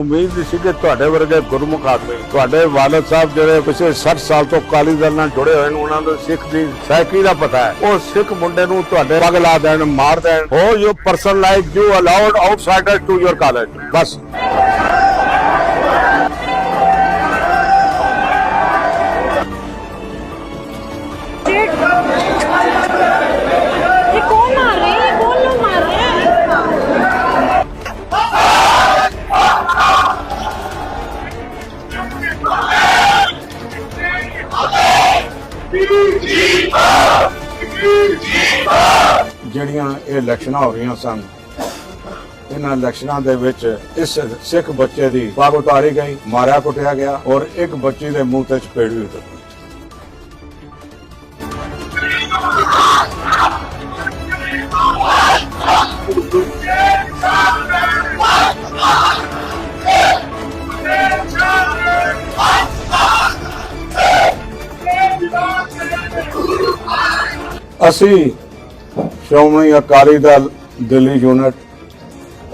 ਉਮੀਦ ਸੀ ਕਿ ਤੁਹਾਡੇ ਵਰਗੇ ਗੁਰਮੁਖ ਆਦਮੀ ਤੁਹਾਡੇ ਵਾਲਦ ਸਾਹਿਬ ਜਿਹੜੇ ਪਿਛਲੇ 60 ਸਾਲ ਤੋਂ ਅਕਾਲੀ ਦਲ ਨਾਲ ਜੁੜੇ ਹੋਏ ਨੇ, ਉਹਨਾਂ ਨੂੰ ਸਿੱਖ ਦੀ ਸਾਈਕੀ ਦਾ ਪਤਾ ਹੈ? ਉਹ ਸਿੱਖ ਮੁੰਡੇ ਨੂੰ ਤੁਹਾਡੇ ਪਗ ਲਾ ਦੇਣ, ਮਾਰ ਦੇਣ। Who you person like you allowed outsider to your college ਬਸ। ਜਿਹੜੀਆਂ ਇਹ ਇਲੈਕਸ਼ਨਾਂ ਹੋ ਰਹੀਆਂ ਸਨ, ਇਹਨਾਂ ਇਲੈਕਸ਼ਨਾਂ ਦੇ ਵਿੱਚ ਇਸ ਸਿੱਖ ਬੱਚੇ ਦੀ ਪੱਗ ਉਤਾਰੀ ਗਈ ਮਾਰਿਆ ਕੁੱਟਿਆ ਗਿਆ ਔਰ ਇੱਕ ਬੱਚੀ ਦੇ ਮੂੰਹ ਤੇ ਚਪੇੜ ਵੀ ਉਤਰੀ ਅਸੀਂ ਸ਼੍ਰੋਮਣੀ ਅਕਾਲੀ ਦਲ ਦਿੱਲੀ ਯੂਨਿਟ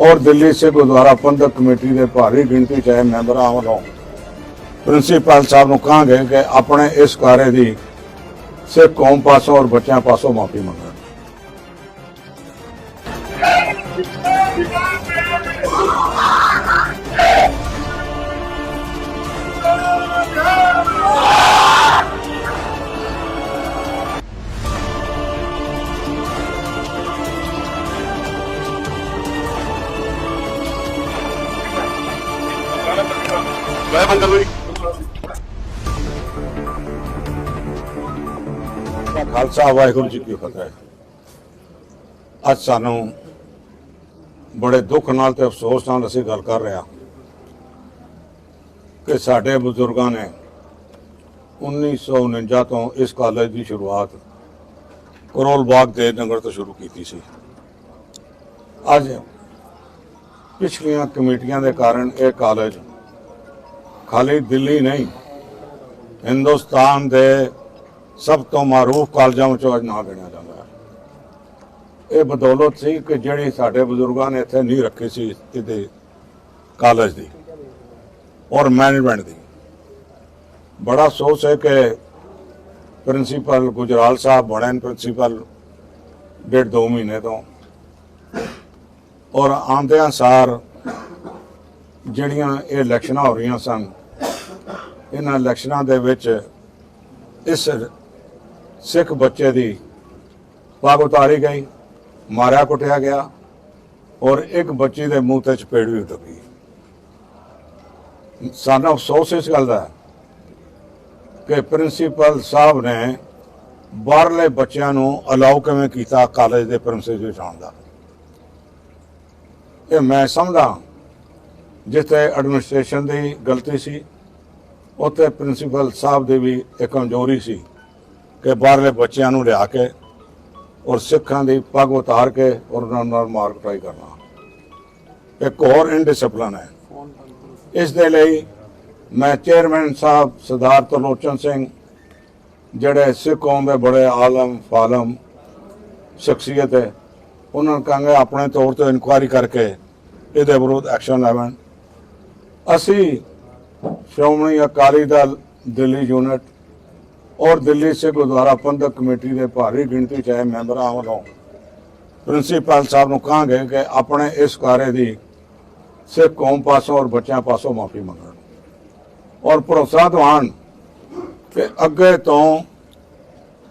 ਔਰ ਦਿੱਲੀ ਸੇ ਗੁਰਦੁਆਰਾ ਪੰਥਕ ਕਮੇਟੀ ਦੇ ਭਾਰੀ ਗਿਣਤੀ ਚ ਆਏ ਮੈਂਬਰਾਂ ਵੱਲੋਂ ਪ੍ਰਿੰਸੀਪਲ ਸਾਹਿਬ ਨੂੰ ਕਹਾਂਗੇ ਕਿ ਆਪਣੇ ਇਸ ਕਾਰੇ ਦੀ ਸਿੱਖ ਕੌਮ ਪਾਸੋਂ ਔਰ ਬੱਚਿਆਂ ਪਾਸੋਂ ਮਾਫੀ ਮੰਗਣ। ਖਾਲਸਾ ਵਾਹਿਗੁਰੂ ਜੀ ਕੀ ਫਤਿਹ। ਅੱਜ ਸਾਨੂੰ ਬੜੇ ਦੁੱਖ ਨਾਲ ਤੇ ਅਫਸੋਸ ਨਾਲ ਅਸੀਂ ਗੱਲ ਕਰ ਰਹੇ ਹਾਂ ਕਿ ਸਾਡੇ ਬਜ਼ੁਰਗਾਂ ਨੇ 1949 ਤੋਂ ਇਸ ਕਾਲਜ ਦੀ ਸ਼ੁਰੂਆਤ ਕਰੋਲ ਬਾਗ ਦੇ ਨਗਰ ਤੋਂ ਸ਼ੁਰੂ ਕੀਤੀ ਸੀ। ਅੱਜ ਪਿਛਲੀਆਂ ਕਮੇਟੀਆਂ ਦੇ ਕਾਰਨ ਇਹ ਕਾਲਜ ਖਾਲੀ ਦਿੱਲੀ ਨਹੀਂ, ਹਿੰਦੁਸਤਾਨ ਦੇ ਸਭ ਤੋਂ ਮਾਰੂਫ ਕਾਲਜਾਂ ਵਿੱਚੋਂ ਅੱਜ ਨਾਂ ਗਿਣਿਆ ਜਾਂਦਾ ਹੈ। ਇਹ ਬਦੌਲਤ ਸੀ ਕਿ ਜਿਹੜੀ ਸਾਡੇ ਬਜ਼ੁਰਗਾਂ ਨੇ ਇੱਥੇ ਨਹੀਂ ਰੱਖੀ ਸੀ ਕਿਤੇ ਕਾਲਜ ਦੀ ਔਰ ਮੈਨੇਜਮੈਂਟ ਦੀ। ਬੜਾ ਅਫਸੋਸ ਹੈ ਕਿ ਪ੍ਰਿੰਸੀਪਲ ਗੁਜਰਾਲ ਸਾਹਿਬ ਬਣੇ ਨੇ, ਪ੍ਰਿੰਸੀਪਲ ਡੇਢ ਦੋ ਮਹੀਨੇ ਤੋਂ। ਔਰ ਆਉਂਦਿਆਂ ਸਾਰ ਜਿਹੜੀਆਂ ਇਹ ਇਲੈਕਸ਼ਨਾਂ ਹੋ ਰਹੀਆਂ ਸਨ, ਇਹਨਾਂ ਇਲੈਕਸ਼ਨਾਂ ਦੇ ਵਿੱਚ ਇਸ ਸਿੱਖ ਬੱਚੇ ਦੀ ਪੱਗ ਉਤਾਰੀ ਗਈ, ਮਾਰਿਆ ਕੁੱਟਿਆ ਗਿਆ ਔਰ ਇੱਕ ਬੱਚੀ ਦੇ ਮੂੰਹ ਤੇ ਚਪੇੜ ਵੀ ਉਤਰੀ ਸਾਨੂੰ ਅਫਸੋਸ ਇਸ ਗੱਲ ਦਾ ਕਿ ਪ੍ਰਿੰਸੀਪਲ ਸਾਹਿਬ ਨੇ ਬਾਹਰਲੇ ਬੱਚਿਆਂ ਨੂੰ ਅਲਾਉ ਕਿਵੇਂ ਕੀਤਾ ਕਾਲਜ ਦੇ ਪ੍ਰਮਿਸਿਸ ਵਿੱਚ ਆਉਣ ਦਾ। ਇਹ ਮੈਂ ਸਮਝਦਾ ਜਿੱਥੇ ਐਡਮਿਨਿਸਟ੍ਰੇਸ਼ਨ ਦੀ ਗਲਤੀ ਸੀ, ਉੱਥੇ ਪ੍ਰਿੰਸੀਪਲ ਸਾਹਿਬ ਦੀ ਵੀ ਇੱਕ ਕਮਜ਼ੋਰੀ ਸੀ। ਕਿ ਬਾਹਰਲੇ ਬੱਚਿਆਂ ਨੂੰ ਲਿਆ ਕੇ ਔਰ ਸਿੱਖਾਂ ਦੀ ਪੱਗ ਉਤਾਰ ਕੇ ਔਰ ਉਹਨਾਂ ਨਾਲ ਮਾਰ ਕੁਟਾਈ ਕਰਨਾ। ਇੱਕ ਹੋਰ ਇਨਡਿਸਪਲਿਨ ਹੈ। ਇਸ ਦੇ ਲਈ ਮੈਂ ਚੇਅਰਮੈਨ ਸਾਹਿਬ ਸਰਦਾਰ ਤਰਲੋਚਨ ਸਿੰਘ, ਜਿਹੜੇ ਸਿੱਖ ਕੌਮ ਦੇ ਬੜੇ ਆਲਮ ਫਾਲਮ ਸ਼ਖਸੀਅਤ ਹੈ, ਉਹਨਾਂ ਨੂੰ ਕਹਾਂਗੇ ਆਪਣੇ ਤੌਰ ਤੇ ਇਨਕੁਆਇਰੀ ਕਰਕੇ ਇਹਦੇ ਵਿਰੁੱਧ ਐਕਸ਼ਨ ਲੈਵਣ। ਅਸੀਂ ਸ਼੍ਰੋਮਣੀ ਅਕਾਲੀ ਦਲ ਦਿੱਲੀ ਯੂਨਿਟ ਔਰ ਦਿੱਲੀ ਸਿੱਖ ਗੁਰਦੁਆਰਾ ਪੰਥਕ ਕਮੇਟੀ ਦੇ ਭਾਰੀ ਗਿਣਤੀ ਚ ਮੈਂਬਰਾਂ ਵੱਲੋਂ ਪ੍ਰਿੰਸੀਪਲ ਸਾਹਿਬ ਨੂੰ ਕਹਾਂਗੇ ਕਿ ਆਪਣੇ ਇਸ ਕਾਰੇ ਦੀ ਸਿੱਖ ਕੌਮ ਪਾਸੋਂ ਔਰ ਬੱਚਿਆਂ ਪਾਸੋਂ ਮਾਫੀ ਮੰਗਣ। ਔਰ ਭਰੋਸਾ ਦਿਵਾਉਣ ਕਿ ਅੱਗੇ ਤੋਂ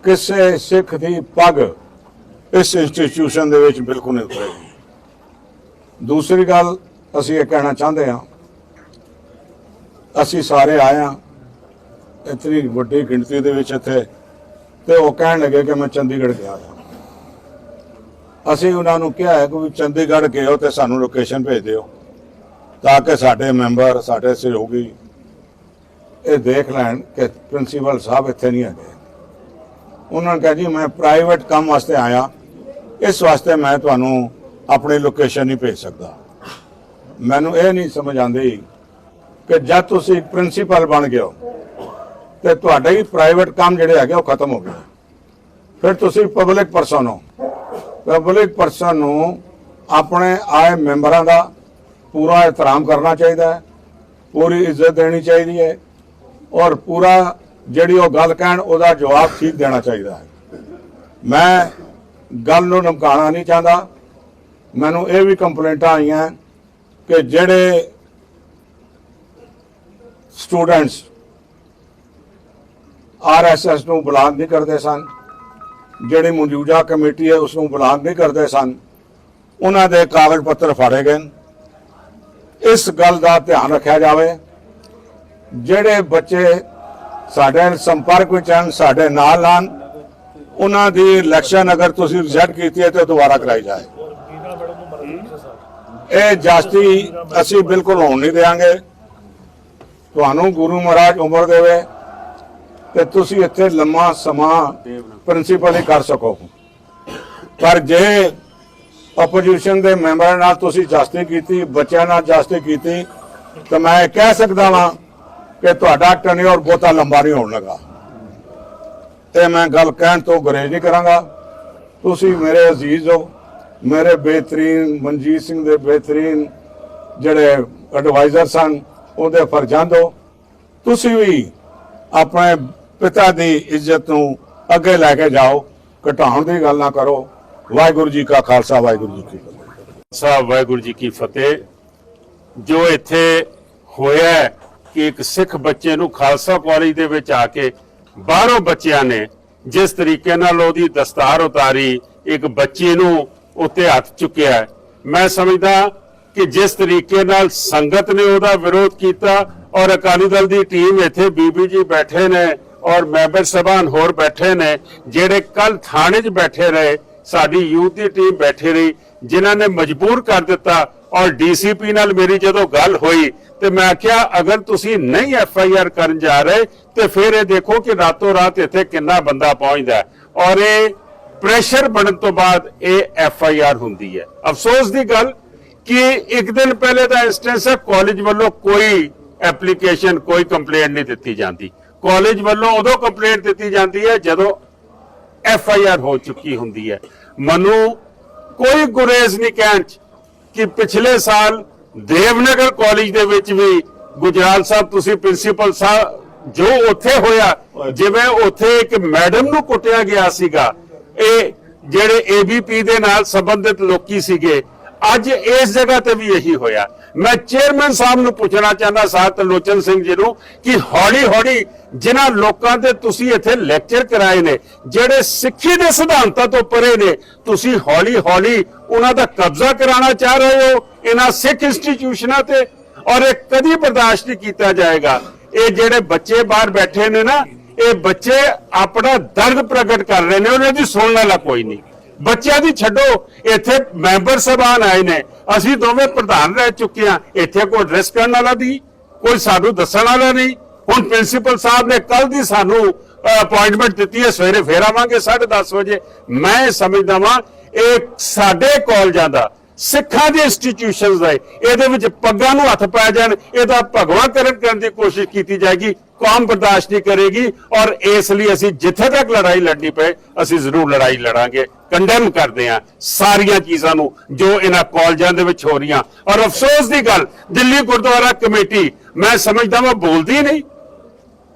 ਕਿਸੇ ਸਿੱਖ ਦੀ ਪੱਗ ਇਸ ਇੰਸਟੀਟਿਊਸ਼ਨ ਦੇ ਵਿੱਚ ਬਿਲਕੁਲ ਨਹੀਂ ਉਤਰੇਗੀ। ਦੂਸਰੀ ਗੱਲ ਅਸੀਂ ਇਹ ਕਹਿਣਾ ਚਾਹੁੰਦੇ ਹਾਂ, ਅਸੀਂ ਸਾਰੇ ਆਏ ਹਾਂ ਇਤਨੀ ਵੱਡੀ ਗਿਣਤੀ ਦੇ ਵਿੱਚ ਇੱਥੇ ਤੇ ਉਹ ਕਹਿਣ ਲੱਗੇ ਕਿ ਮੈਂ ਚੰਡੀਗੜ੍ਹ ਗਿਆ ਹਾਂ। ਅਸੀਂ ਉਹਨਾਂ ਨੂੰ ਕਿਹਾ ਹੈ ਕਿ ਵੀ ਚੰਡੀਗੜ੍ਹ ਗਏ ਹੋ ਤੇ ਸਾਨੂੰ ਲੋਕੇਸ਼ਨ ਭੇਜ ਦਿਓ, ਤਾਂ ਕਿ ਸਾਡੇ ਮੈਂਬਰ, ਸਾਡੇ ਸਹਿਯੋਗੀ ਇਹ ਦੇਖ ਲੈਣ ਕਿ ਪ੍ਰਿੰਸੀਪਲ ਸਾਹਿਬ ਇੱਥੇ ਨਹੀਂ ਹੈਗੇ। ਉਹਨਾਂ ਨੇ ਕਿਹਾ, ਜੀ, ਮੈਂ ਪ੍ਰਾਈਵੇਟ ਕੰਮ ਵਾਸਤੇ ਆਇਆ। ਇਸ ਵਾਸਤੇ ਮੈਂ ਤੁਹਾਨੂੰ ਆਪਣੀ ਲੋਕੇਸ਼ਨ ਨਹੀਂ ਭੇਜ ਸਕਦਾ। ਮੈਨੂੰ ਇਹ ਨਹੀਂ ਸਮਝ ਆਉਂਦੀ ਕਿ ਜਦ ਤੁਸੀਂ ਪ੍ਰਿੰਸੀਪਲ ਬਣ ਗਏ ਹੋ ਤੇ ਤੁਹਾਡਾ ਹੀ ਪ੍ਰਾਈਵੇਟ ਕੰਮ ਜਿਹੜੇ ਹੈਗੇ ਉਹ ਖਤਮ ਹੋ ਗਏ। ਫਿਰ ਤੁਸੀਂ ਪਬਲਿਕ ਪਰਸਨ ਹੋ। ਪਬਲਿਕ ਪਰਸਨ ਨੂੰ ਆਪਣੇ ਆਏ ਮੈਂਬਰਾਂ ਦਾ ਪੂਰਾ ਇਤਰਾਮ ਕਰਨਾ ਚਾਹੀਦਾ ਹੈ। ਪੂਰੀ ਇੱਜ਼ਤ ਦੇਣੀ ਚਾਹੀਦੀ ਹੈ ਔਰ ਪੂਰਾ ਜਿਹੜੀ ਉਹ ਗੱਲ ਕਹਿਣ, ਉਹਦਾ ਜਵਾਬ ਠੀਕ ਦੇਣਾ ਚਾਹੀਦਾ ਹੈ। ਮੈਂ ਗੱਲ ਨੂੰ ਨਮਕਾਣਾ ਨਹੀਂ ਚਾਹੁੰਦਾ। ਮੈਨੂੰ ਇਹ ਵੀ ਕੰਪਲੇਂਟਾਂ ਆਈਆਂ ਕਿ ਜਿਹੜੇ ਸਟੂਡੈਂਟਸ ਆਰਐਸਐਸ ਨੂੰ ਬੁਲਾਨ ਨਹੀਂ ਕਰਦੇ ਸਨ। ਜਿਹੜੀ ਮੌਜੂਦਾ ਕਮੇਟੀ ਹੈ ਉਸ ਨੂੰ ਬੁਲਾਨ ਨਹੀਂ ਕਰਦੇ ਸਨ। ਉਹਨਾਂ ਦੇ ਕਾਗਜ਼ ਪੱਤਰ ਫਾੜੇ ਗਏ ਇਸ ਗੱਲ ਦਾ ਧਿਆਨ ਰੱਖਿਆ ਜਾਵੇ। ਜਿਹੜੇ ਬੱਚੇ ਸਾਡੇ ਸੰਪਰਕ ਵਿੱਚ ਹਨ, ਸਾਡੇ ਨਾਲ ਹਨ, ਉਹਨਾਂ ਦੀ ਇਲੈਕਸ਼ਨ ਅਗਰ ਤੁਸੀਂ ਰਿਜੈਕਟ ਕੀਤੀ ਹੈ ਤੇ ਦੁਬਾਰਾ ਕਰਾਈ ਜਾਏ। ਇਹ ਜਾਸਤੀ ਅਸੀਂ ਬਿਲਕੁਲ ਹੋਣ ਨਹੀਂ ਦੇਵਾਂਗੇ ਤੁਹਾਨੂੰ ਗੁਰੂ ਮਹਾਰਾਜ ਉਮਰ ਦੇਵੇ। ਤੇ ਤੁਸੀਂ ਇੱਥੇ ਲੰਮਾ ਸਮਾਂ ਪ੍ਰਿੰਸੀਪਲ ਹੀ ਕਰ ਸਕੋ। ਪਰ ਜੇ ਆਪੋਜੀਸ਼ਨ ਦੇ ਮੈਂਬਰਾਂ ਨਾਲ ਤੁਸੀਂ ਜਾਸਤੀ ਕੀਤੀ, ਬੱਚਿਆਂ ਨਾਲ ਜਾਸਤੀ ਕੀਤੀ, ਤਾਂ ਮੈਂ ਕਹਿ ਸਕਦਾ ਵਾਂ ਕਿ ਤੁਹਾਡਾ ਟੈਨਿਓਰ ਬਹੁਤਾ ਲੰਬਾ ਨਹੀਂ ਹੋਣ ਲੱਗਾ। ਤੇ ਮੈਂ ਗੱਲ ਕਹਿਣ ਤੋਂ ਗੁਰੇਜ਼ ਨਹੀਂ ਕਰਾਂਗਾ। ਤੁਸੀਂ ਮੇਰੇ ਅਜ਼ੀਜ਼ ਹੋ, ਮੇਰੇ ਬਿਹਤਰੀਨ ਮਨਜੀਤ ਸਿੰਘ ਦੇ ਬਿਹਤਰੀਨ ਜਿਹੜੇ ਐਡਵਾਈਜ਼ਰ ਸਨ, ਉਹਦੇ ਫਰਜ਼ੰਦ ਹੋ। ਤੁਸੀਂ ਵੀ ਆਪਣੇ ਪਿਤਾ ਦੀ ਇੱਜ਼ਤ ਨੂੰ ਅੱਗੇ ਲੈ ਕੇ ਜਾਓ, ਘਟਾਉਣ ਦੀ ਗੱਲ ਨਾ ਕਰੋ। ਵਾਹਿਗੁਰੂ ਜੀ ਕਾ ਖਾਲਸਾ, ਵਾਹਿਗੁਰੂ ਜੀ ਕੀ ਫਤਿਹ। ਸਾਹਿਬ ਵਾਹਿਗੁਰੂ ਜੀ ਕੀ ਫਤਿਹ। ਜੋ ਇੱਥੇ ਹੋਇਆ ਕਿ ਇੱਕ ਸਿੱਖ ਬੱਚੇ ਨੂੰ ਖਾਲਸਾ ਕਾਲਜ ਦੇ ਵਿੱਚ ਆ ਕੇ ਬਾਹਰੋਂ ਬੱਚਿਆਂ ਨੇ ਜਿਸ ਤਰੀਕੇ ਨਾਲ ਉਹਦੀ ਦਸਤਾਰ ਉਤਾਰੀ, ਇੱਕ ਬੱਚੇ ਨੂੰ ਉੱਤੇ ਹੱਥ ਚੁੱਕਿਆ ਮੈਂ ਸਮਝਦਾ ਕਿ ਜਿਸ ਤਰੀਕੇ ਨਾਲ ਸੰਗਤ ਨੇ ਉਹਦਾ ਵਿਰੋਧ ਕੀਤਾ ਔਰ ਅਕਾਲੀ ਦਲ ਦੀ ਟੀਮ ਇੱਥੇ ਬੀਬੀ ਜੀ ਬੈਠੇ ਨੇ ਔਰ ਮੈਂਬਰ ਸਭਾਨ ਹੋਰ ਬੈਠੇ ਨੇ, ਜਿਹੜੇ ਕੱਲ ਥਾਣੇ 'ਚ ਬੈਠੇ ਰਹੇ, ਸਾਡੀ ਯੂਥ ਦੀ ਟੀਮ ਬੈਠੀ ਰਹੀ, ਜਿਨ੍ਹਾਂ ਨੇ ਮਜਬੂਰ ਕਰ ਦਿੱਤਾ ਔਰ ਡੀਸੀਪੀ ਨਾਲ ਮੇਰੀ ਜਦੋਂ ਗੱਲ ਹੋਈ ਤੇ ਮੈਂ ਆਖਿਆ ਅਗਰ ਤੁਸੀਂ ਨਹੀਂ ਐਫ ਆਈ ਆਰ ਕਰਨ ਜਾ ਰਹੇ, ਤੇ ਫਿਰ ਇਹ ਦੇਖੋ ਕਿ ਰਾਤੋਂ ਰਾਤ ਇੱਥੇ ਕਿੰਨਾ ਬੰਦਾ ਪਹੁੰਚਦਾ ਔਰ ਇਹ ਪ੍ਰੈਸ਼ਰ ਬਣਨ ਤੋਂ ਬਾਅਦ ਇਹ ਐਫ ਆਈ ਆਰ ਹੁੰਦੀ ਹੈ। ਅਫਸੋਸ ਦੀ ਗੱਲ ਕਿ ਇੱਕ ਦਿਨ ਪਹਿਲੇ ਦਾ ਇੰਸਟੈਂਸ ਹੈ ਕਾਲਜ ਵੱਲੋਂ ਕੋਈ ਐਪਲੀਕੇਸ਼ਨ ਕੋਈ ਕੰਪਲੇਂਟ ਨਹੀਂ ਦਿੱਤੀ ਜਾਂਦੀ। ਕਾਲਜ ਵੱਲੋਂ ਉਦੋਂ ਕੰਪਲੇਂਟ ਦਿੱਤੀ ਜਾਂਦੀ ਹੈ ਜਦੋਂ ਐਫ ਆਈ ਆਰ ਹੋ ਚੁੱਕੀ ਹੁੰਦੀ ਹੈ। ਮਨੂੰ, ਕੋਈ ਗੁਰੇਜ਼ ਨਹੀਂ ਕਹਿਣ ਚ ਕਿ ਪਿਛਲੇ ਸਾਲ ਦੇਵਨਗਰ ਕਾਲਜ ਦੇ ਵਿੱਚ ਵੀ ਗੁਜਰਾਲ ਸਾਹਿਬ, ਤੁਸੀਂ ਪ੍ਰਿੰਸੀਪਲ ਸਾਹਿਬ ਜੋ ਉੱਥੇ ਹੋਇਆ, ਜਿਵੇਂ ਉੱਥੇ ਇੱਕ ਮੈਡਮ ਨੂੰ ਕੁੱਟਿਆ ਗਿਆ ਸੀਗਾ, ਇਹ ਜਿਹੜੇ ਏਬੀਪੀ ਦੇ ਨਾਲ ਸੰਬੰਧਿਤ ਲੋਕੀ ਸੀਗੇ ਅੱਜ ਇਸ ਜਗ੍ਹਾ ਤੇ ਵੀ ਇਹੀ ਹੋਇਆ। ਮੈਂ ਚੇਅਰਮੈਨ ਸਾਹਿਬ ਨੂੰ ਪੁੱਛਣਾ ਚਾਹੁੰਦਾ ਸਾਹ ਤਲੋਚਨ ਸਿੰਘ ਜੀ ਨੂੰ, ਕਿ ਹੌਲੀ ਹੌਲੀ ਜਿਨ੍ਹਾਂ ਲੋਕਾਂ ਤੇ ਤੁਸੀਂ ਇੱਥੇ ਲੈਕਚਰ ਕਰਾਏ ਨੇ, ਜਿਹੜੇ ਸਿੱਖੀ ਦੇ ਸਿਧਾਂਤਾਂ ਤੋਂ ਪਰੇ ਨੇ, ਤੁਸੀਂ ਹੌਲੀ ਹੌਲੀ ਉਹਨਾਂ ਦਾ ਕਬਜ਼ਾ ਕਰਾਉਣਾ ਚਾਹ ਰਹੇ ਹੋ, ਇਹਨਾਂ ਸਿੱਖ ਇੰਸਟੀਚਿਊਸ਼ਨਾਂ ਤੇ? ਔਰ ਇਹ ਕਦੀ ਬਰਦਾਸ਼ਤ ਨਹੀਂ ਕੀਤਾ ਜਾਏਗਾ। ਇਹ ਜਿਹੜੇ ਬੱਚੇ ਬਾਹਰ ਬੈਠੇ ਨੇ ਨਾ, ਇਹ ਬੱਚੇ ਆਪਣਾ ਦਰਦ ਪ੍ਰਗਟ ਕਰ ਰਹੇ ਨੇ, ਉਹਨਾਂ ਦੀ ਸੁਣਨ ਵਾਲਾ ਕੋਈ ਨਹੀਂ। ਬੱਚਿਆਂ ਦੀ ਛੱਡੋ, ਇੱਥੇ ਮੈਂਬਰ ਸਭਾਨ ਆਏ ਨੇ। ਅਸੀਂ ਦੋਵੇਂ ਪ੍ਰਧਾਨ ਰਹਿ ਚੁੱਕੇ ਹਾਂ। ਇੱਥੇ ਕੋਈ ਐਡਰੈਸ ਕਰਨ ਵਾਲਾ ਦੀ ਕੋਈ ਸਾਨੂੰ ਦੱਸਣ ਵਾਲਾ ਨਹੀਂ। ਹੁਣ ਪ੍ਰਿੰਸੀਪਲ ਸਾਹਿਬ ਨੇ ਕੱਲ ਦੀ ਸਾਨੂੰ ਅਪਾਇੰਟਮੈਂਟ ਦਿੱਤੀ ਹੈ। ਸਵੇਰੇ ਫੇਰ ਆਵਾਂਗੇ 10:30 ਵਜੇ। ਮੈਂ ਸਮਝਦਾ ਵਾਂ, ਇਹ ਸਾਡੇ ਕਾਲਜਾਂ ਦਾ ਸਿੱਖਾਂ ਦੇ ਇੰਸਟੀਟਿਊਸ਼ਨਸ ਦਾ ਇਹਦੇ ਵਿੱਚ ਪੱਗਾਂ ਨੂੰ ਹੱਥ ਪੈ ਜਾਣ, ਇਹਦਾ ਭਗਵਾ ਕਰਨ ਕਰਨ ਦੀ ਕੋਸ਼ਿਸ਼ ਕੀਤੀ ਜਾਏਗੀ, ਕੌਮ ਬਰਦਾਸ਼ਤ ਨਹੀਂ ਕਰੇਗੀ, ਔਰ ਇਸ ਲਈ ਅਸੀਂ ਜਿੱਥੇ ਤੱਕ ਲੜਾਈ ਲੜਨੀ ਪਏ, ਅਸੀਂ ਜ਼ਰੂਰ ਲੜਾਈ ਲੜਾਂਗੇ ਕੰਡੈਮ ਕਰਦੇ ਹਾਂ ਸਾਰੀਆਂ ਚੀਜ਼ਾਂ ਨੂੰ, ਜੋ ਇਹਨਾਂ ਕਾਲਜਾਂ ਦੇ ਵਿੱਚ ਹੋ ਰਹੀਆਂ। ਔਰ ਅਫਸੋਸ ਦੀ ਗੱਲ, ਦਿੱਲੀ ਗੁਰਦੁਆਰਾ ਕਮੇਟੀ, ਮੈਂ ਸਮਝਦਾ ਮੈਂ ਬੋਲਦੀ ਨਹੀਂ।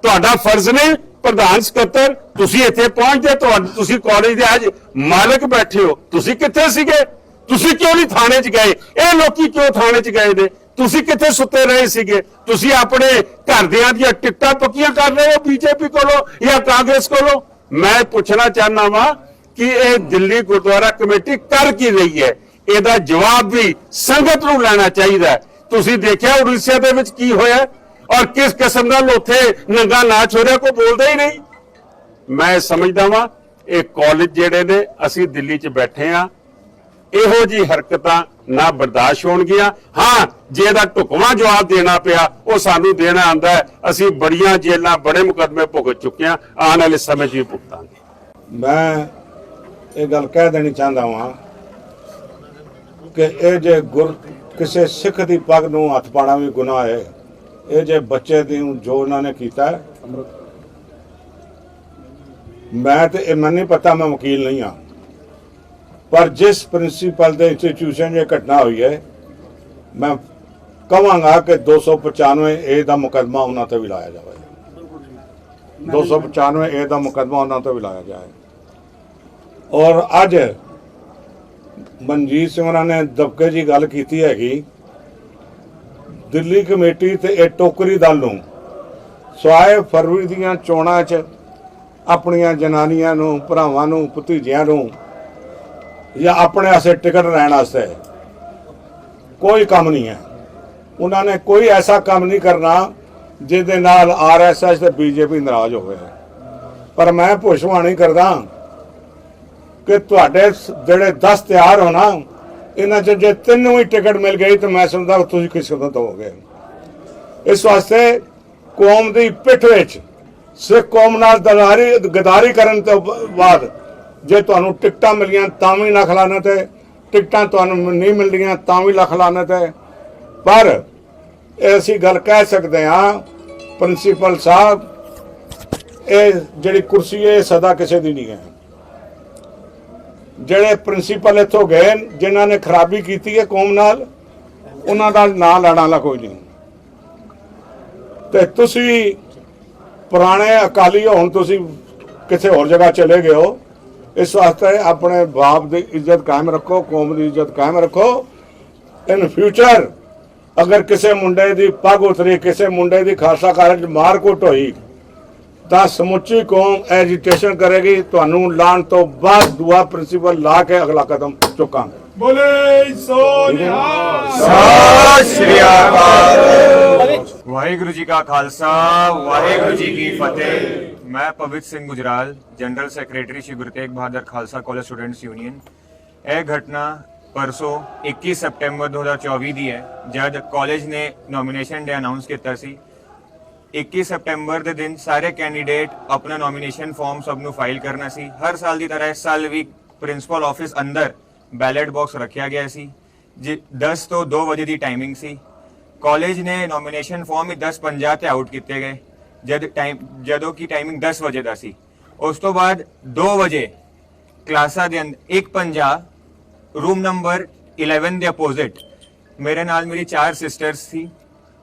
ਤੁਹਾਡਾ ਫਰਜ਼ ਨੇ, ਪ੍ਰਧਾਨ ਸਕੱਤਰ, ਤੁਸੀਂ ਇੱਥੇ ਪਹੁੰਚਦੇ, ਤੁਹਾਡੇ, ਤੁਸੀਂ ਕਾਲਜ ਦੇ ਅੱਜ ਮਾਲਕ ਬੈਠੇ ਹੋ, ਤੁਸੀਂ ਕਿੱਥੇ ਸੀਗੇ? ਤੁਸੀਂ ਕਿਉਂ ਨਹੀਂ ਥਾਣੇ 'ਚ ਗਏ? ਇਹ ਲੋਕੀ ਕਿਉਂ ਥਾਣੇ 'ਚ ਗਏ ਨੇ? ਤੁਸੀਂ ਕਿੱਥੇ ਸੁੱਤੇ ਰਹੇ ਸੀਗੇ? ਤੁਸੀਂ ਆਪਣੇ ਘਰਦਿਆਂ ਦੀਆਂ ਟਿਕਟਾਂ ਪੱਕੀਆਂ ਕਰ ਰਹੇ ਹੋ ਬੀਜੇਪੀ ਕੋਲੋਂ ਜਾਂ ਕਾਂਗਰਸ ਕੋਲੋਂ? ਮੈਂ ਪੁੱਛਣਾ ਚਾਹਨਾ ਵਾਂ ਕਿ ਇਹ ਦਿੱਲੀ ਗੁਰਦੁਆਰਾ ਕਮੇਟੀ ਕਰ ਕੀ ਰਹੀ ਹੈ? ਇਹਦਾ ਜਵਾਬ ਵੀ ਸੰਗਤ ਨੂੰ ਲੈਣਾ ਚਾਹੀਦਾ ਤੁਸੀਂ ਦੇਖਿਆ ਉੜੀਸਾ ਦੇ ਵਿੱਚ ਕੀ ਹੋਇਆ? ਔਰ ਕਿਸ ਕਿਸਮ ਦਾ ਉੱਥੇ ਨੰਗਾ ਨਾਚ ਹੋ ਰਿਹਾ? ਕੋਈ ਬੋਲਦਾ ਹੀ ਨਹੀਂ। ਮੈਂ ਸਮਝਦਾ ਵਾਂ, ਇਹ ਕਾਲਜ ਜਿਹੜੇ ਨੇ, ਅਸੀਂ ਦਿੱਲੀ 'ਚ ਬੈਠੇ ਆ। ਇਹੋ ਜੀ ਹਰਕਤਾਂ ਨਾ ਬਰਦਾਸ਼ਤ ਹੋਣਗੀਆਂ। ਹਾਂ, ਜੇ ਇਹਦਾ ਢੁਕਵਾਂ ਜਵਾਬ ਦੇਣਾ ਪਿਆ, ਉਹ ਸਾਨੂੰ ਦੇਣਾ ਆਂਦਾ ਅਸੀਂ ਬੜੀਆਂ ਜੇਲਾਂ ਬੜੇ ਮੁਕਦਮੇ ਭੁਗਤ ਚੁੱਕੇ ਆ ਆਉਣ ਵਾਲੇ ਸਮੇਂ 'ਚ ਵੀ ਭੁਗਤਾਂਗੇ। ਮੈਂ ਇਹ ਗੱਲ ਕਹਿ ਦੇਣੀ ਚਾਹੁੰਦਾ ਹਾਂ ਕਿ ਇਹ ਜੇ ਗੁਰ, ਕਿਸੇ ਸਿੱਖ ਦੀ ਪੱਗ ਨੂੰ ਹੱਥ ਪਾਣਾ ਵੀ ਗੁਨਾਹ ਹੈ, ਇਹ ਜੇ ਬੱਚੇ ਦੀ ਜੋ ਉਹਨਾਂ ਨੇ ਕੀਤਾ ਮੈਂ ਤੇ ਇਹ ਮੈਨੂੰ ਨਹੀਂ ਪਤਾ, ਮੈਂ ਵਕੀਲ ਨਹੀਂ ਹਾਂ। ਪਰ ਜਿਸ ਪ੍ਰਿੰਸੀਪਲ ਦੇ ਇੰਸਟੀਚਿਊਸ਼ਨ 'ਚ ਘਟਨਾ ਹੋਈ ਹੈ, ਮੈਂ ਕਵਾਂਗਾ ਕਿ 295 ਏ ਦਾ ਮੁਕੱਦਮਾ ਉਹਨਾਂ ਤੇ ਵੀ ਲਾਇਆ ਜਾਵੇ। 295 ਏ ਦਾ ਮੁਕੱਦਮਾ ਉਹਨਾਂ ਤੇ ਵੀ ਲਾਇਆ ਜਾਏ। ਔਰ ਅੱਜ ਮਨਜੀਤ ਸਿੰਘ ਨੇ ਦਬਕੇ ਜੀ ਗੱਲ ਕੀਤੀ ਹੈਗੀ, ਦਿੱਲੀ ਕਮੇਟੀ ਤੇ ਇਹ ਟੋਕਰੀ ਦਲ ਨੂੰ ਸਵਾਏ ਫਰਵਰੀ ਦੀਆਂ ਚੋਣਾਂ 'ਚ ਆਪਣੀਆਂ ਜਨਾਨੀਆਂ ਨੂੰ, ਭਰਾਵਾਂ ਨੂੰ, ਭਤੀਜਿਆਂ ਨੂੰ ਜਾਂ ਆਪਣੇ ਆਸੇ ਟਿਕਟ ਰਹਿਣ ਵਾਸਤੇ ਕੋਈ ਕੰਮ ਨਹੀਂ ਹੈ। ਉਹਨਾਂ ਨੇ ਕੋਈ ਐਸਾ ਕੰਮ ਨਹੀਂ ਕਰਨਾ ਜਿਹਦੇ ਨਾਲ ਆਰਐਸਐਸ ਤੇ ਬੀਜੇਪੀ ਨਾਰਾਜ਼ ਹੋਵੇ। ਪਰ ਮੈਂ ਭੁਸ਼ਵਾਣੀ ਕਰਦਾ ਕਿ ਤੁਹਾਡੇ ਸ- ਜਿਹੜੇ 10 ਤਿਆਰ ਹੋਣਾ ਇਹਨਾਂ ਚ ਜੇ ਤਿੰਨੋਂ ਹੀ ਟਿਕਟ ਮਿਲ ਗਈ ਤਾਂ ਮੈਂ ਸਮਝਦਾ ਤੁਸੀਂ ਕਿਸੇ ਕਿਸਮਤ ਹੋਵੋਗੇ। ਇਸ ਵਾਸਤੇ ਕੌਮ ਦੀ ਪਿੱਠ ਵਿੱਚ ਸਿੱਖ ਕੌਮ ਨਾਲ ਦਲਾਰੀ, ਗਦਾਰੀ ਕਰਨ ਤੋਂ ਬਾਅਦ ਜੇ ਤੁਹਾਨੂੰ ਟਿਕਟਾਂ ਮਿਲੀਆਂ ਤਾਂ ਵੀ ਲੱਖ ਲਾਨਤ ਹੈ ਟਿਕਟਾਂ ਤੁਹਾਨੂੰ ਨਹੀਂ ਮਿਲਦੀਆਂ ਤਾਂ ਵੀ ਲੱਖ ਲਾਨਤ ਹੈ। ਪਰ ਇਹ ਅਸੀਂ ਗੱਲ ਕਹਿ ਸਕਦੇ ਹਾਂ ਪ੍ਰਿੰਸੀਪਲ ਸਾਹਿਬ ਇਹ ਜਿਹੜੀ ਕੁਰਸੀ ਹੈ ਇਹ ਸਦਾ ਕਿਸੇ ਦੀ ਨਹੀਂ ਹੈ। ਜਿਹੜੇ ਪ੍ਰਿੰਸੀਪਲ ਇੱਥੋਂ ਗਏ ਜਿਨ੍ਹਾਂ ਨੇ ਖਰਾਬੀ ਕੀਤੀ ਹੈ ਕੌਮ ਨਾਲ ਉਹਨਾਂ ਦਾ ਨਾਂ ਲੈਣ ਵਾਲਾ ਕੋਈ ਨਹੀਂ। ਤੇ ਤੁਸੀਂ ਪੁਰਾਣੇ ਅਕਾਲੀ ਹੋ, ਹੁਣ ਤੁਸੀਂ ਕਿਸੇ ਹੋਰ ਜਗ੍ਹਾ ਚਲੇ ਗਏ ਹੋ ਇਸ ਵਾਸਤੇ ਆਪਣੇ ਬਾਪ ਦੀ ਇੱਜ਼ਤ ਕਾਇਮ ਰੱਖੋ ਕੌਮ ਦੀ ਇੱਜ਼ਤ ਕਾਇਮ ਰੱਖੋ। ਇਨ ਫਿਊਚਰ ਅਗਰ ਕਿਸੇ ਮੁੰਡੇ ਦੀ ਪੱਗ ਉਤਰੀ ਕਿਸੇ ਮੁੰਡੇ ਦੀ ਖਾਲਸਾ ਕਾਲਜ ਮਾਰਕੁੱਟ ਹੋਈ ਤਾਂ ਸਮੁੱਚੀ ਕੌਮ ਐਜੀਟੇਸ਼ਨ ਕਰੇਗੀ। ਤੁਹਾਨੂੰ ਲਾਣ ਤੋਂ ਬਾਅਦ ਦੁਆ ਪ੍ਰਿੰਸੀਪਲ ਲਾ ਕੇ ਅਗਲਾ ਕਦਮ ਚੁੱਕਾਂਗੇ। ਬੋਲੇ ਸੋ ਨਿਹਾਲ ਸਤਿ ਸ਼੍ਰੀ ਅਕਾਲ। ਵਾਹਿਗੁਰੂ ਜੀ ਕਾ ਖਾਲਸਾ ਵਾਹਿਗੁਰੂ ਜੀ ਕੀ ਫਤਿਹ। ਮੈਂ Pavitt Singh Gujral general secretary Shri Guru Tegh Bahadur Khalsa college students union ਇਹ ਘਟਨਾ ਪਰਸੋਂ 21 ਸਪਟੈਂਬਰ 2024 ਦੀ ਹੈ, ਜਦ ਕਾਲਜ ਨੇ ਨੋਮੀਨੇਸ਼ਨ ਡੇ ਅਨਾਉਂਸ ਕੀਤਾ ਸੀ। 21 ਸਪਟੈਂਬਰ ਦੇ ਦਿਨ ਸਾਰੇ ਕੈਂਡੀਡੇਟ ਆਪਣਾ ਨੋਮੀਨੇਸ਼ਨ ਫਾਰਮ ਸਭ ਨੂੰ ਫਾਈਲ ਕਰਨਾ ਸੀ। ਹਰ ਸਾਲ ਦੀ ਤਰ੍ਹਾਂ ਇਸ ਸਾਲ ਵੀ ਪ੍ਰਿੰਸੀਪਲ ਆਫਿਸ ਅੰਦਰ ਬੈਲਟ ਬਾਕਸ ਰੱਖਿਆ ਗਿਆ ਸੀ, ਜੀ 10 ਤੋਂ 2 ਵਜੇ ਦੀ ਟਾਈਮਿੰਗ ਸੀ। ਕਾਲਜ ਨੇ ਨੋਮੀਨੇਸ਼ਨ ਫਾਰਮ ਹੀ 10:50 ਤੇ ਆਊਟ ਕੀਤੇ ਗਏ। ਜਦ ਟਾਈਮ, ਜਦੋਂ ਕਿ ਟਾਈਮਿੰਗ 10 ਵਜੇ ਦਾ ਸੀ। ਉਸ ਤੋਂ ਬਾਅਦ 2 ਵਜੇ ਕਲਾਸਾਂ ਦੇ ਅੰਦਰ 1:50 ਰੂਮ ਨੰਬਰ 11 ਦੇ ਅਪੋਜਿਟ ਮੇਰੇ ਨਾਲ ਮੇਰੀ ਚਾਰ ਸਿਸਟਰਸ ਸੀ।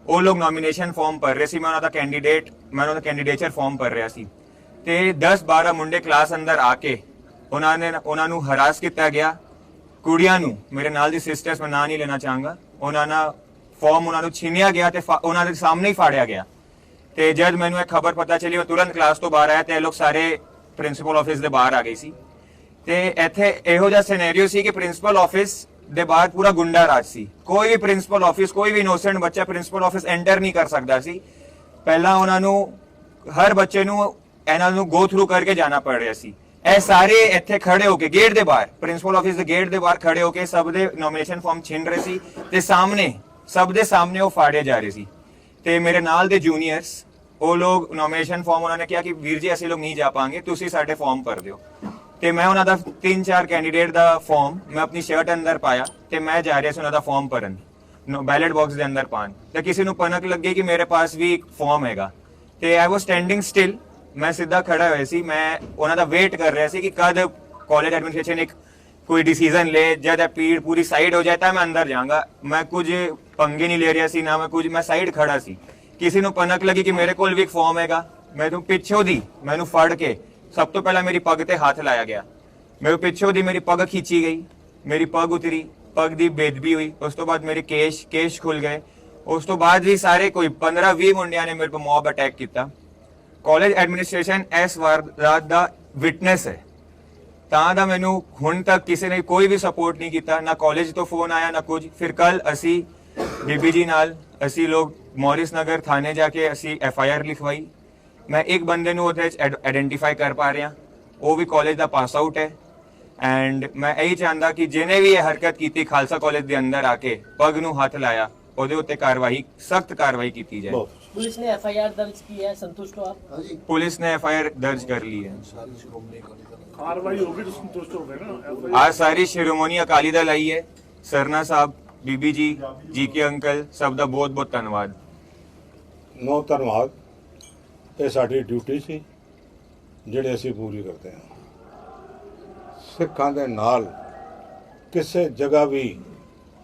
ਉਹ ਲੋਕ ਨੋਮੀਨੇਸ਼ਨ ਫਾਰਮ ਭਰ ਰਹੇ ਸੀ। ਮੈਂ ਉਹਨਾਂ ਦਾ ਕੈਂਡੀਡੇਟ ਮੈਂ ਉਹਨਾਂ ਦਾ ਕੈਂਡੀਡੇਚਰ ਫਾਰਮ ਭਰ ਰਿਹਾ ਸੀ। ਤੇ 10 12 ਮੁੰਡੇ ਕਲਾਸ ਅੰਦਰ ਆ ਕੇ ਉਹਨਾਂ ਨੇ, ਉਹਨਾਂ ਨੂੰ ਹਰਾਸ ਕੀਤਾ ਗਿਆ। ਕੁੜੀਆਂ ਨੂੰ, ਮੇਰੇ ਨਾਲ ਦੀ ਸਿਸਟਰਸ ਮੈਂ ਨਾਂ ਨਹੀਂ ਲੈਣਾ ਚਾਹਾਂਗਾ। ਉਹਨਾਂ ਨਾਲ ਫਾਰਮ ਉਹਨਾਂ ਨੂੰ ਛੀਨਿਆ ਗਿਆ ਤੇ ਫਾ- ਉਹਨਾਂ ਦੇ ਸਾਹਮਣੇ ਹੀ ਫਾੜਿਆ ਗਿਆ। ਤੇ ਜਦ ਮੈਨੂੰ ਇਹ ਖਬਰ ਪਤਾ ਚਲੀ, ਉਹ ਤੁਰੰਤ ਕਲਾਸ ਤੋਂ ਬਾਹਰ ਆਇਆ ਤੇ ਇਹ ਲੋਕ ਸਾਰੇ ਪ੍ਰਿੰਸੀਪਲ ਆਫਿਸ ਦੇ ਬਾਹਰ ਆ ਗਏ ਸੀ। ਤੇ ਇੱਥੇ ਇਹੋ ਜਿਹਾ ਸਿਨੈਰੀਓ ਸੀ ਕਿ ਪ੍ਰਿੰਸੀਪਲ ਆਫਿਸ ਦੇ ਬਾਹਰ ਪੂਰਾ ਗੁੰਡਾ ਰਾਜ ਸੀ। ਕੋਈ ਵੀ ਪ੍ਰਿੰਸੀਪਲ ਆਫਿਸ ਕੋਈ ਵੀ ਇਨੋਸੈਂਟ ਬੱਚਾ ਪ੍ਰਿੰਸੀਪਲ ਆਫਿਸ ਐਂਟਰ ਨਹੀਂ ਕਰ ਸਕਦਾ ਸੀ। ਪਹਿਲਾਂ ਉਹਨਾਂ ਨੂੰ ਹਰ ਬੱਚੇ ਨੂੰ ਇਹਨਾਂ ਨੂੰ ਗੋ ਥਰੂ ਕਰਕੇ ਜਾਣਾ ਪੜ ਰਿਹਾ ਸੀ। ਇਹ ਸਾਰੇ ਇੱਥੇ ਖੜੇ ਹੋ ਕੇ ਗੇਟ ਦੇ ਬਾਹਰ ਪ੍ਰਿੰਸੀਪਲ ਆਫਿਸ ਦੇ ਗੇਟ ਦੇ ਬਾਹਰ ਖੜੇ ਹੋ ਕੇ ਸਭ ਦੇ ਨੋਮੀਨੇਸ਼ਨ ਫਾਰਮ ਛਿੰਨ ਰਹੇ ਸੀ ਤੇ ਸਾਹਮਣੇ, ਸਭ ਦੇ ਸਾਹਮਣੇ ਉਹ ਫਾੜੇ ਜਾ ਰਹੇ ਸੀ। ਤੇ ਮੇਰੇ ਨਾਲ ਦੇ ਜੂਨੀਅਰਸ ਉਹ ਲੋਕ ਨੋਮੀਨੇਸ਼ਨ ਫਾਰਮ ਉਹਨਾਂ ਨੇ ਕਿਹਾ ਕਿ ਵੀਰ ਜੀ, ਅਸੀਂ ਲੋਕ ਨਹੀਂ ਜਾ ਪਾਂਗੇ ਤੁਸੀਂ ਸਾਡੇ ਫਾਰਮ ਭਰ ਦਿਓ। ਤੇ ਮੈਂ ਉਹਨਾਂ ਦਾ ਤਿੰਨ ਚਾਰ ਕੈਂਡੀਡੇਟ ਦਾ ਫਾਰਮ ਮੈਂ ਆਪਣੀ ਸ਼ਰਟ ਅੰਦਰ ਪਾਇਆ ਤੇ ਮੈਂ ਜਾ ਰਿਹਾ ਸੀ ਉਹਨਾਂ ਦਾ ਫਾਰਮ ਭਰਨ। ਬੈਲਟ ਬਾਕਸ ਦੇ ਅੰਦਰ ਪਾਣ ਤੇ ਕਿਸੇ ਨੂੰ ਪਨਕ ਲੱਗੀ ਕਿ ਮੇਰੇ ਪਾਸ ਵੀ ਇੱਕ ਫਾਰਮ ਹੈਗਾ। ਤੇ ਆਈ ਵਾਸ ਸਟੈਂਡਿੰਗ ਸਟਿਲ ਮੈਂ ਸਿੱਧਾ ਖੜਾ ਹੋਇਆ ਸੀ, ਮੈਂ ਉਹਨਾਂ ਦਾ ਵੇਟ ਕਰ ਰਿਹਾ ਸੀ ਕਿ ਕਦ ਕਾਲਜ ਐਡਮਿਨਿਸਟ੍ਰੇਸ਼ਨ ਇੱਕ ਕੋਈ ਡਿਸੀਜਨ ਲੈ, ਜਦ ਇਹ ਭੀੜ ਪੂਰੀ ਸਾਈਡ ਹੋ ਜਾਏ ਤਾਂ ਮੈਂ ਅੰਦਰ ਜਾਵਾਂਗਾ। ਮੈਂ ਕੁਝ ਪੰਗੇ ਨਹੀਂ ਲੈ ਰਿਹਾ ਸੀ, ਨਾ ਮੈਂ ਕੁਝ, ਮੈਂ ਸਾਈਡ ਖੜਾ ਸੀ। ਕਿਸੇ ਨੂੰ ਪਨਕ ਲੱਗੀ ਕਿ ਮੇਰੇ ਕੋਲ ਵੀ ਇੱਕ ਫਾਰਮ ਹੈਗਾ ਮੈਨੂੰ ਪਿੱਛੋਂ ਦੀ ਮੈਨੂੰ ਫੜ ਕੇ ਸਭ ਤੋਂ ਪਹਿਲਾਂ ਮੇਰੀ ਪੱਗ ਤੇ ਹੱਥ ਲਾਇਆ ਗਿਆ। ਮੇਰੇ ਪਿੱਛੋਂ ਦੀ ਮੇਰੀ ਪੱਗ ਖਿੱਚੀ ਗਈ, ਮੇਰੀ ਪੱਗ ਉਤਰੀ, ਪੱਗ ਦੀ ਬੇਦਬੀ ਹੋਈ, ਉਸ ਤੋਂ ਬਾਅਦ ਮੇਰੇ ਕੇਸ਼ ਕੇਸ਼ ਖੁੱਲ ਗਏ। ਉਸ ਤੋਂ ਬਾਅਦ ਵੀ ਸਾਰੇ ਕੋਈ 15 20 ਮੁੰਡਿਆਂ ਨੇ ਮੇਰੇ ਤੇ ਮੌਬ ਅਟੈਕ ਕੀਤਾ। ਕਾਲਜ ਐਡਮਿਨਿਸਟ੍ਰੇਸ਼ਨ ਇਸ ਵਾਰਦਾਤ ਦਾ ਵਿਟਨੈਸ ਹੈ। ਤਾਂ ਦਾ ਮੈਨੂੰ ਹੁਣ ਤੱਕ ਕਿਸੇ ਨੇ ਕੋਈ ਵੀ ਸਪੋਰਟ ਨਹੀਂ ਕੀਤਾ, ਨਾ ਕਾਲਜ ਤੋਂ ਫੋਨ ਆਇਆ, ਨਾ ਕੁਝ। ਫਿਰ ਕੱਲ ਅਸੀਂ ਬੀਬੀ ਜੀ ਨਾਲ, ਅਸੀਂ ਲੋਕ ਮੌਰਿਸ ਨਗਰ ਥਾਣੇ ਜਾ ਕੇ ਅਸੀਂ ਐਫ ਆਈ ਆਰ ਲਿਖਵਾਈ। ਮੈਂ ਇੱਕ ਬੰਦੇ ਨੂੰ ਉਹਦੇ ਵਿੱਚ ਆਇਡੈਂਟੀਫਾਈ ਕਰ ਪਾ ਰਿਹਾ। ਉਹ ਵੀ ਕਾਲਜ ਦਾ ਪਾਸ ਆਊਟ ਹੈ। ਐਂਡ ਮੈਂ ਇਹ ਚਾਹੁੰਦਾ ਕਿ ਜਿਹਨੇ ਵੀ ਇਹ ਹਰਕਤ ਕੀਤੀ ਖਾਲਸਾ ਕਾਲਜ ਦੇ ਅੰਦਰ ਆ ਕੇ ਪੱਗ ਨੂੰ ਹੱਥ ਲਾਇਆ ਉਹਦੇ ਉੱਤੇ ਕਾਰਵਾਈ ਸਖਤ ਕਾਰਵਾਈ ਕੀਤੀ ਜਾਏ। ਪੁਲਿਸ ਨੇ ਐਫ ਆਈ ਆਰ ਦਰਜ ਕੀ ਹੈ? ਸੰਤੁਸ਼ਟ ਹੋ ਆਪ? ਪੁਲਿਸ ਨੇ ਐਫ ਆਈ ਆਰ ਦਰਜ ਕਰ ਲਈ ਹੈ। ਕਾਰਵਾਈ ਹੋ ਗਈ ਸੰਤੁਸ਼ਟ ਹੋ ਗਏ ਨਾ। ਆ ਸਾਰੀ ਸ਼੍ਰੋਮਣੀ ਅਕਾਲੀ ਦਲ ਆਈ ਹੈ। ਸਰਨਾ ਸਾਹਿਬ ਬੀਬੀ ਜੀ ਜੀ ਕੇ ਅੰਕਲ ਸਭ ਦਾ ਬਹੁਤ ਬਹੁਤ ਧੰਨਵਾਦ। ਨੋ ਧੰਨਵਾਦ। ਇਹ ਸਾਡੀ ਡਿਊਟੀ ਸੀ, ਜਿਹੜੇ ਅਸੀਂ ਪੂਰੀ ਕਰਦੇ ਹਾਂ। ਸਿੱਖਾਂ ਦੇ ਨਾਲ ਕਿਸੇ ਜਗ੍ਹਾ ਵੀ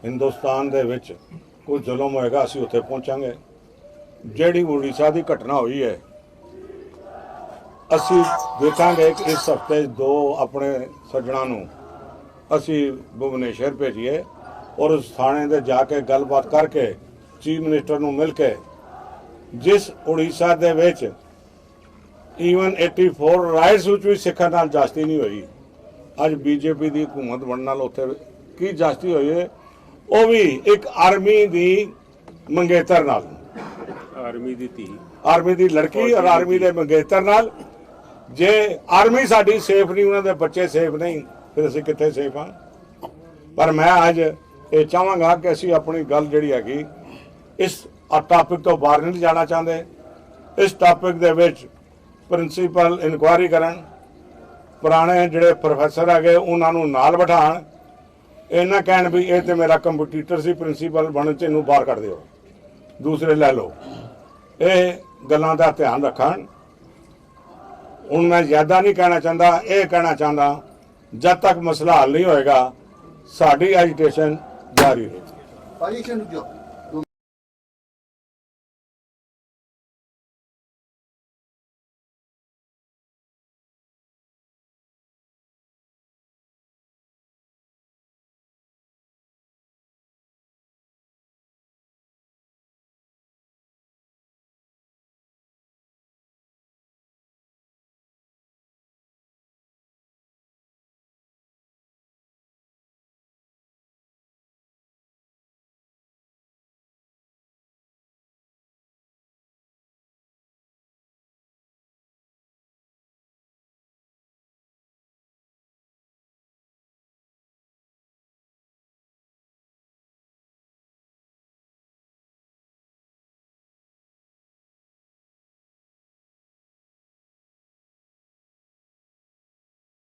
ਹਿੰਦੁਸਤਾਨ ਦੇ ਵਿੱਚ ਕੋਈ ਜ਼ੁਲਮ ਹੋਏਗਾ, ਅਸੀਂ ਉੱਥੇ ਪਹੁੰਚਾਂਗੇ। ਜਿਹੜੀ ਉੜੀਸਾ ਦੀ ਘਟਨਾ ਹੋਈ ਹੈ, ਅਸੀਂ ਦੇਖਾਂਗੇ ਕਿ ਇਸ ਹਫ਼ਤੇ ਦੋ ਆਪਣੇ ਸੱਜਣਾ ਨੂੰ ਅਸੀਂ ਭੁਵਨੇਸ਼ਵਰ ਭੇਜੀਏ ਔਰ ਉਸ ਥਾਣੇ ਦੇ ਜਾ ਕੇ ਗੱਲਬਾਤ ਕਰਕੇ ਚੀਫ ਮਿਨਿਸਟਰ ਨੂੰ ਮਿਲ ਕੇ ਜਿਸ ਉੜੀਸਾ ਦੇ ਵਿੱਚ ਈਵਨ 84 ਰਾਈਟਸ ਵਿੱਚ ਵੀ ਸਿੱਖਾਂ ਨਾਲ ਜਾਸਤੀ ਨਹੀਂ ਹੋਈ। ਅੱਜ ਬੀਜੇਪੀ ਦੀ ਹਕੂਮਤ ਬਣਨ ਨਾਲ ਉੱਥੇ ਕੀ ਜਾਸਤੀ ਹੋਈ ਹੈ ਉਹ ਵੀ ਇੱਕ ਆਰਮੀ ਦੀ ਮੰਗੇਤਰ ਨਾਲ। ਆਰਮੀ ਦੀ ਧੀ। ਆਰਮੀ ਦੀ ਲੜਕੀ ਔਰ ਆਰਮੀ ਦੇ ਮੰਗੇਤਰ ਨਾਲ। ਜੇ ਆਰਮੀ ਸਾਡੀ ਸੇਫ ਨਹੀਂ ਉਹਨਾਂ ਦੇ ਬੱਚੇ ਸੇਫ ਨਹੀਂ ਫਿਰ ਅਸੀਂ ਕਿੱਥੇ ਸੇਫ ਹਾਂ ਪਰ ਮੈਂ ਅੱਜ ਇਹ ਚਾਹਾਂਗਾ ਕਿ ਅਸੀਂ ਆਪਣੀ ਗੱਲ ਜਿਹੜੀ ਹੈਗੀ ਇਸ ਟਾਪਿਕ ਤੋਂ ਬਾਹਰ ਨਹੀਂ ਜਾਣਾ ਚਾਹੁੰਦੇ। ਇਸ ਟਾਪਿਕ ਦੇ ਵਿੱਚ ਪ੍ਰਿੰਸੀਪਲ ਇਨਕੁਆਇਰੀ ਕਰਨ। ਪੁਰਾਣੇ ਜਿਹੜੇ ਪ੍ਰੋਫੈਸਰ ਹੈਗੇ, ਉਹਨਾਂ ਨੂੰ ਨਾਲ ਬਿਠਾਣ ਇਹਨਾਂ ਕਹਿਣ ਵੀ ਇਹ ਤੇ ਮੇਰਾ ਕੰਪੀਟੀਟਰ ਸੀ ਪ੍ਰਿੰਸੀਪਲ ਬਣਨ ਚ ਇਹਨੂੰ ਬਾਹਰ ਕੱਢ ਦਿਓ। ਦੂਸਰੇ ਲੈ ਲਓ। ਇਹ ਗੱਲਾਂ ਦਾ ਧਿਆਨ ਰੱਖਣ। ਹੁਣ ਮੈਂ ਜ਼ਿਆਦਾ ਨਹੀਂ ਕਹਿਣਾ ਚਾਹੁੰਦਾ, ਇਹ ਕਹਿਣਾ ਚਾਹੁੰਦਾ, ਜਦ ਤੱਕ ਮਸਲਾ ਹੱਲ ਨਹੀਂ ਹੋਏਗਾ, ਸਾਡੀ ਐਜੀਟੇਸ਼ਨ ਜਾਰੀ ਰਹੇਗੀ। ਭਾਜੀ ਇੱਕ ਮਿੰਟ ਰੁਕਿਓ